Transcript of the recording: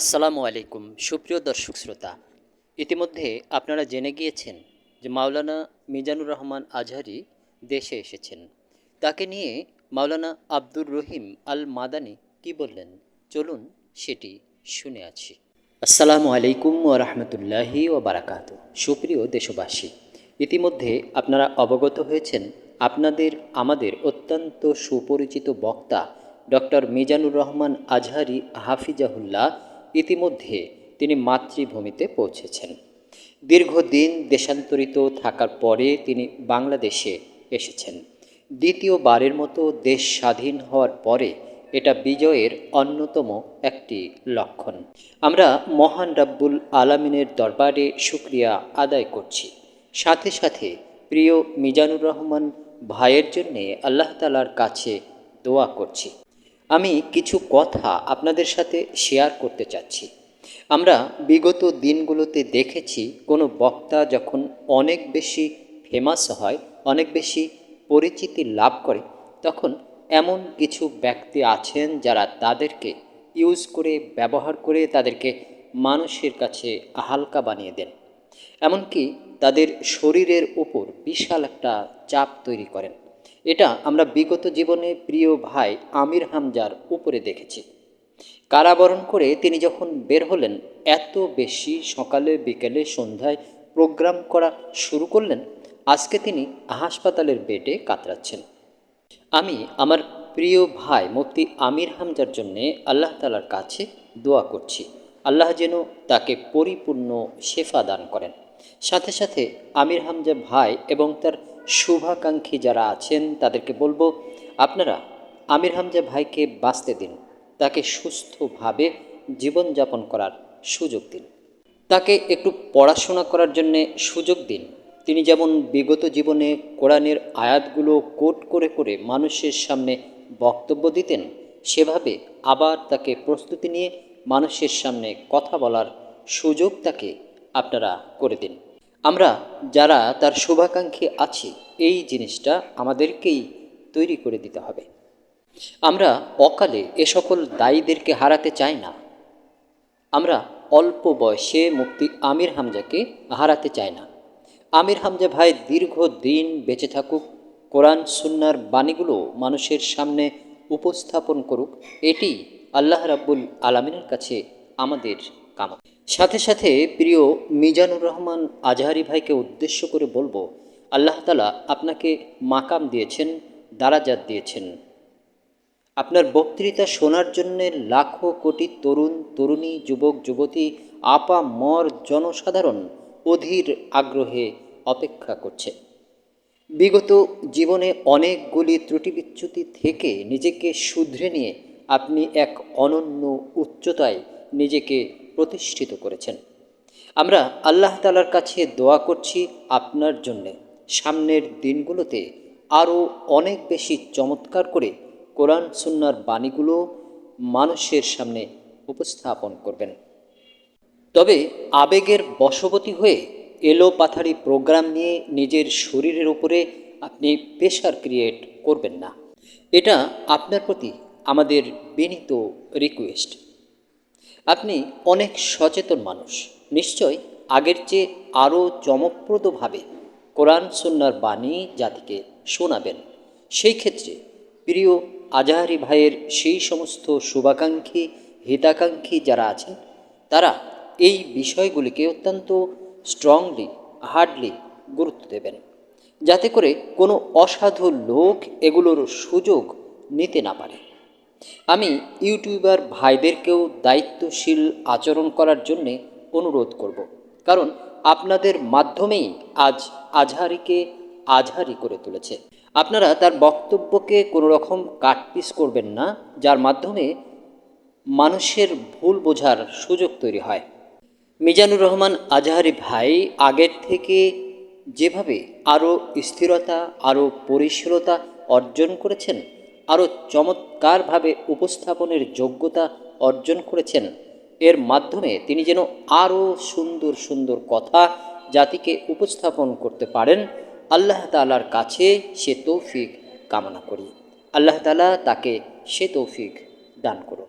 আসসালামু আলাইকুম, সুপ্রিয় দর্শক শ্রোতা। ইতিমধ্যে আপনারা জেনে গিয়েছেন যে মাওলানা মিজানুর রহমান আজহারি দেশে এসেছেন। তাকে নিয়ে মাওলানা আব্দুর রহিম আল মাদানি কি বললেন? চলুন সেটি শুনে আছি আসসালামু আলাইকুম ও রহমতুল্লাহি ও বারাকাত সুপ্রিয় দেশবাসী, ইতিমধ্যে আপনারা অবগত হয়েছেন আপনাদের, আমাদের অত্যন্ত সুপরিচিত বক্তা ডক্টর মিজানুর রহমান আজহারি হাফিজাহুল্লাহ ইতিমধ্যে তিনি মাতৃভূমিতে পৌঁছেছেন। দীর্ঘদিন দেশান্তরিত থাকার পরে তিনি বাংলাদেশে এসেছেন। দ্বিতীয়বারের মতো দেশ স্বাধীন হওয়ার পরে এটা বিজয়ের অন্যতম একটি লক্ষণ। আমরা মহান রাব্বুল আলামিনের দরবারে শুক্রিয়া আদায় করছি। সাথে সাথে প্রিয় মিজানুর রহমান ভাইয়ের জন্যে আল্লাহ তালার কাছে দোয়া করছি। আমি কিছু কথা আপনাদের সাথে শেয়ার করতে চাচ্ছি। আমরা বিগত দিনগুলোতে দেখেছি, কোনো বক্তা যখন অনেক বেশি ফেমাস হয়, অনেক বেশি পরিচিতি লাভ করে, তখন এমন কিছু ব্যক্তি আছেন যারা তাদেরকে ইউজ করে, ব্যবহার করে তাদেরকে মানুষের কাছে হালকা বানিয়ে দেন। এমনকি তাদের শরীরের উপর বিশাল একটা চাপ তৈরি করেন। এটা আমরা বিগত জীবনে প্রিয় ভাই আমির হামজার উপরে দেখেছি। কারাবরণ করে তিনি যখন বের হলেন, এত বেশি সকালে বিকেলে সন্ধ্যায় প্রোগ্রাম করা শুরু করলেন, আজকে তিনি হাসপাতালের বেডে কাতরাচ্ছেন। আমি আমার প্রিয় ভাই মুফতি আমির হামজার জন্যে আল্লাহ তালার কাছে দোয়া করছি। আল্লাহ যেন তাকে পরিপূর্ণ শেফা দান করেন। সাথে সাথে আমির হামজা ভাই এবং তার শুভাকাঙ্ক্ষী যারা আছেন, তাদেরকে বলব, আপনারা আমির হামজা ভাইকে বাঁচতে দিন। তাকে সুস্থভাবে জীবনযাপন করার সুযোগ দিন। তাকে একটু পড়াশোনা করার জন্যে সুযোগ দিন। তিনি যেমন বিগত জীবনে কোরআনের আয়াতগুলো কোট করে করে মানুষের সামনে বক্তব্য দিতেন, সেভাবে আবার তাকে প্রস্তুতি নিয়ে মানুষের সামনে কথা বলার সুযোগ তাকে আপনারা করে দিন। আমরা যারা তার শুভাকাঙ্ক্ষী আছি, এই জিনিসটা আমাদেরকেই তৈরি করে দিতে হবে। আমরা অকালে এ সকল দায়ীদেরকে হারাতে চাই না। আমরা অল্প বয়সে মুক্তি আমির হামজাকে হারাতে চাই না। আমির হামজা ভাই দীর্ঘ দিন বেঁচে থাকুক, কোরআন, সুন্নার বাণীগুলো মানুষের সামনে উপস্থাপন করুক, এটি আল্লাহ রাব্বুল আলমিনের কাছে আমাদের কামনা সাথে সাথে প্রিয় মিজানুর রহমান আজহারি ভাইকে উদ্দেশ্য করে বলব, আল্লাহ তালা আপনাকে মাকাম দিয়েছেন, দারাজাত দিয়েছেন। আপনার বক্তৃতা শোনার জন্য লাখো কোটি তরুণ, তরুণী, যুবক, যুবতী, আপা, মর, জনসাধারণ অধীর আগ্রহে অপেক্ষা করছে। বিগত জীবনে অনেকগুলি ত্রুটি বিচ্যুতি থেকে নিজেকে শুধরে নিয়ে আপনি এক অনন্য উচ্চতায় নিজেকে প্রতিষ্ঠিত করেছেন। আমরা আল্লাহ তালার কাছে দোয়া করছি আপনার জন্যে। সামনের দিনগুলোতে আরও অনেক বেশি চমৎকার করে কোরআন সুন্নার বাণীগুলো মানুষের সামনে উপস্থাপন করবেন। তবে আবেগের বশবতী হয়ে এলো পাথারি প্রোগ্রাম নিয়ে নিজের শরীরের উপরে আপনি প্রেশার ক্রিয়েট করবেন না। এটা আপনার প্রতি আমাদের বিনীত রিকোয়েস্ট। আপনি অনেক সচেতন মানুষ। নিশ্চয় আগের চেয়ে আরও চমকপ্রদভাবে কোরআন সন্ন্যার বাণী জাতিকে শোনাবেন। সেই ক্ষেত্রে প্রিয় আজাহারি ভাইয়ের সেই সমস্ত শুভাকাঙ্ক্ষী, হিতাকাঙ্ক্ষী যারা আছেন, তারা এই বিষয়গুলিকে অত্যন্ত স্ট্রংলি হার্ডলি গুরুত্ব দেবেন। যাতে করে কোনো অসাধু লোক এগুলোর সুযোগ নিতে না পারে। আমি ইউটিউবার ভাইদেরকেও দায়িত্বশীল আচরণ করার জন্যে অনুরোধ করব। কারণ আপনাদের মাধ্যমেই আজ আজহারিকে আজহারি করে তুলেছে। আপনারা তার বক্তব্যকে কোনো রকম কাটপিস করবেন না, যার মাধ্যমে মানুষের ভুল বোঝার সুযোগ তৈরি হয়। মিজানুর রহমান আজহারি ভাই আগের থেকে যেভাবে আরও স্থিরতা, আরও পরিশীলতা অর্জন করেছেন আরও চমৎকারভাবে উপস্থাপনের যোগ্যতা অর্জন করেছেন। এর মাধ্যমে তিনি যেন আরও সুন্দর সুন্দর কথা জাতিকে উপস্থাপন করতে পারেন। আল্লাহ তালার কাছে সে তৌফিক কামনা করি। আল্লাহ তালা তাকে সে তৌফিক দান করুন।